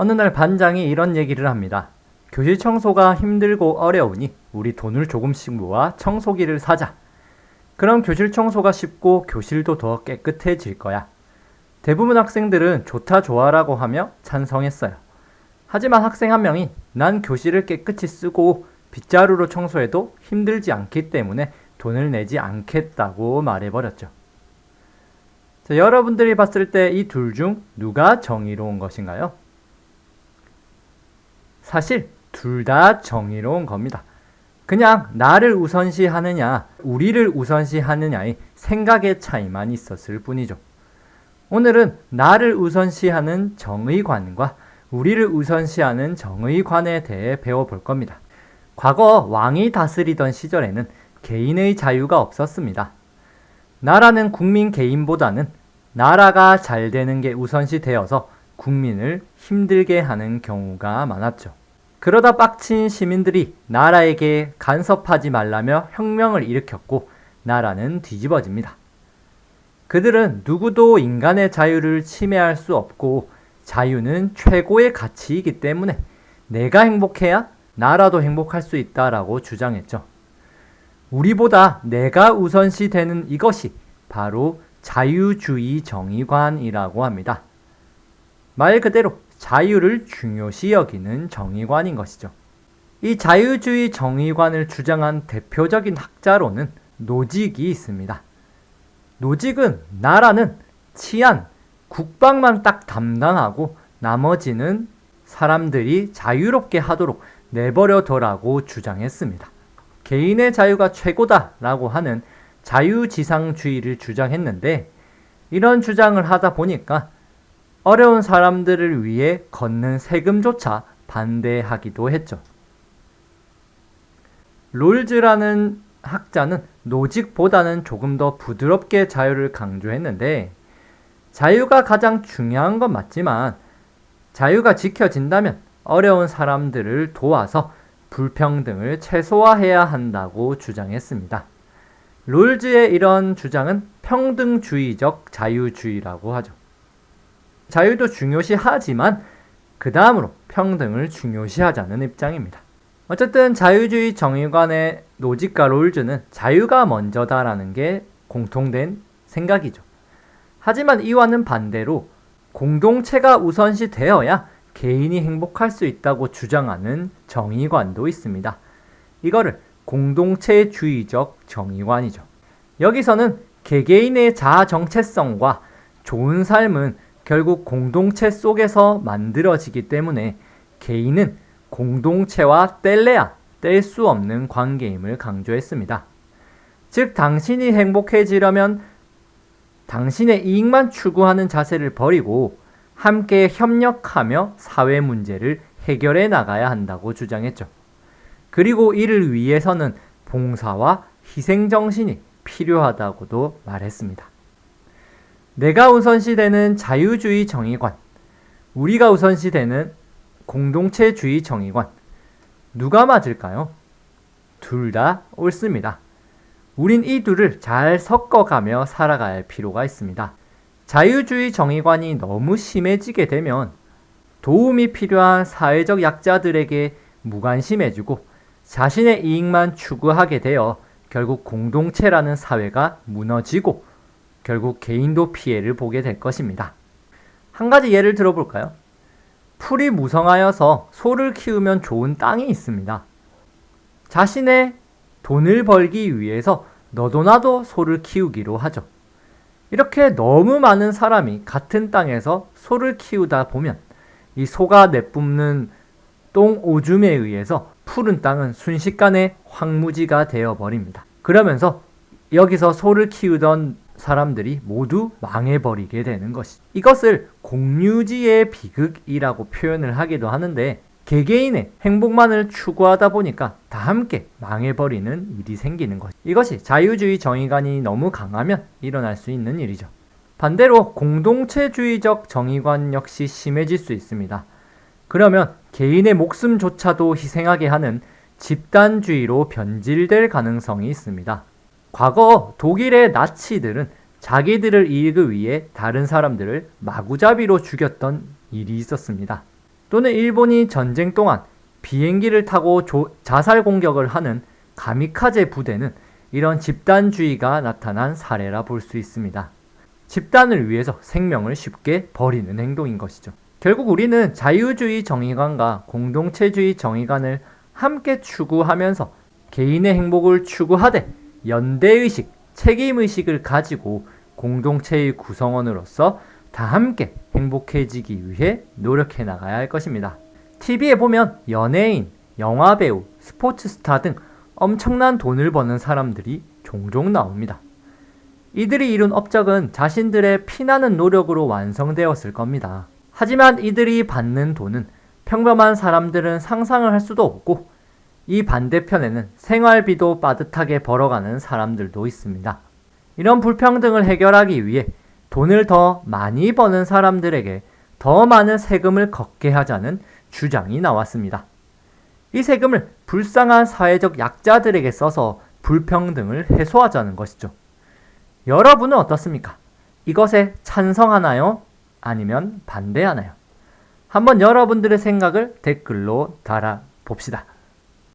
어느 날 반장이 이런 얘기를 합니다. 교실 청소가 힘들고 어려우니 우리 돈을 조금씩 모아 청소기를 사자. 그럼 교실 청소가 쉽고 교실도 더 깨끗해질 거야. 대부분 학생들은 좋다 좋아라고 하며 찬성했어요. 하지만 학생 한 명이 난 교실을 깨끗이 쓰고 빗자루로 청소해도 힘들지 않기 때문에 돈을 내지 않겠다고 말해버렸죠. 자, 여러분들이 봤을 때 이 둘 중 누가 정의로운 것인가요? 사실 둘 다 정의로운 겁니다. 그냥 나를 우선시 하느냐, 우리를 우선시 하느냐의 생각의 차이만 있었을 뿐이죠. 오늘은 나를 우선시하는 정의관과 우리를 우선시하는 정의관에 대해 배워볼 겁니다. 과거 왕이 다스리던 시절에는 개인의 자유가 없었습니다. 나라는 국민 개인보다는 나라가 잘 되는 게 우선시 되어서 국민을 힘들게 하는 경우가 많았죠. 그러다 빡친 시민들이 나라에게 간섭하지 말라며 혁명을 일으켰고 나라는 뒤집어집니다. 그들은 누구도 인간의 자유를 침해할 수 없고 자유는 최고의 가치이기 때문에 내가 행복해야 나라도 행복할 수 있다라고 주장했죠. 우리보다 내가 우선시 되는 이것이 바로 자유주의 정의관이라고 합니다. 말 그대로 자유를 중요시 여기는 정의관인 것이죠. 이 자유주의 정의관을 주장한 대표적인 학자로는 노직이 있습니다. 노직은 나라는 치안, 국방만 딱 담당하고 나머지는 사람들이 자유롭게 하도록 내버려 둬라고 주장했습니다. 개인의 자유가 최고다라고 하는 자유지상주의를 주장했는데 이런 주장을 하다 보니까 어려운 사람들을 위해 걷는 세금조차 반대하기도 했죠. 롤즈라는 학자는 노직보다는 조금 더 부드럽게 자유를 강조했는데 자유가 가장 중요한 건 맞지만 자유가 지켜진다면 어려운 사람들을 도와서 불평등을 최소화해야 한다고 주장했습니다. 롤즈의 이런 주장은 평등주의적 자유주의라고 하죠. 자유도 중요시하지만 그 다음으로 평등을 중요시하자는 입장입니다. 어쨌든 자유주의 정의관의 노직과 롤즈는 자유가 먼저다라는 게 공통된 생각이죠. 하지만 이와는 반대로 공동체가 우선시 되어야 개인이 행복할 수 있다고 주장하는 정의관도 있습니다. 이거를 공동체주의적 정의관이죠. 여기서는 개개인의 자아 정체성과 좋은 삶은 결국 공동체 속에서 만들어지기 때문에 개인은 공동체와 뗄래야 뗄 수 없는 관계임을 강조했습니다. 즉, 당신이 행복해지려면 당신의 이익만 추구하는 자세를 버리고 함께 협력하며 사회 문제를 해결해 나가야 한다고 주장했죠. 그리고 이를 위해서는 봉사와 희생정신이 필요하다고도 말했습니다. 내가 우선시되는 자유주의 정의관, 우리가 우선시되는 공동체주의 정의관, 누가 맞을까요? 둘 다 옳습니다. 우린 이 둘을 잘 섞어가며 살아갈 필요가 있습니다. 자유주의 정의관이 너무 심해지게 되면 도움이 필요한 사회적 약자들에게 무관심해지고 자신의 이익만 추구하게 되어 결국 공동체라는 사회가 무너지고 결국 개인도 피해를 보게 될 것입니다. 한 가지 예를 들어볼까요? 풀이 무성하여서 소를 키우면 좋은 땅이 있습니다. 자신의 돈을 벌기 위해서 너도 나도 소를 키우기로 하죠. 이렇게 너무 많은 사람이 같은 땅에서 소를 키우다 보면 이 소가 내뿜는 똥 오줌에 의해서 푸른 땅은 순식간에 황무지가 되어 버립니다. 그러면서 여기서 소를 키우던 사람들이 모두 망해버리게 되는 것이. 이것을 공유지의 비극이라고 표현을 하기도 하는데 개개인의 행복만을 추구하다 보니까 다 함께 망해버리는 일이 생기는 것. 이것이 자유주의 정의관이 너무 강하면 일어날 수 있는 일이죠. 반대로 공동체주의적 정의관 역시 심해질 수 있습니다. 그러면 개인의 목숨조차도 희생하게 하는 집단주의로 변질될 가능성이 있습니다. 과거 독일의 나치들은 자기들을 이익을 위해 다른 사람들을 마구잡이로 죽였던 일이 있었습니다. 또는 일본이 전쟁 동안 비행기를 타고 조- 자살 공격을 하는 가미카제 부대는 이런 집단주의가 나타난 사례라 볼 수 있습니다. 집단을 위해서 생명을 쉽게 버리는 행동인 것이죠. 결국 우리는 자유주의 정의관과 공동체주의 정의관을 함께 추구하면서 개인의 행복을 추구하되 연대의식, 책임의식을 가지고 공동체의 구성원으로서 다 함께 행복해지기 위해 노력해 나가야 할 것입니다. TV에 보면 연예인, 영화배우, 스포츠 스타 등 엄청난 돈을 버는 사람들이 종종 나옵니다. 이들이 이룬 업적은 자신들의 피나는 노력으로 완성되었을 겁니다. 하지만 이들이 받는 돈은 평범한 사람들은 상상을 할 수도 없고 이 반대편에는 생활비도 빠듯하게 벌어가는 사람들도 있습니다. 이런 불평등을 해결하기 위해 돈을 더 많이 버는 사람들에게 더 많은 세금을 걷게 하자는 주장이 나왔습니다. 이 세금을 불쌍한 사회적 약자들에게 써서 불평등을 해소하자는 것이죠. 여러분은 어떻습니까? 이것에 찬성하나요? 아니면 반대하나요? 한번 여러분들의 생각을 댓글로 달아 봅시다.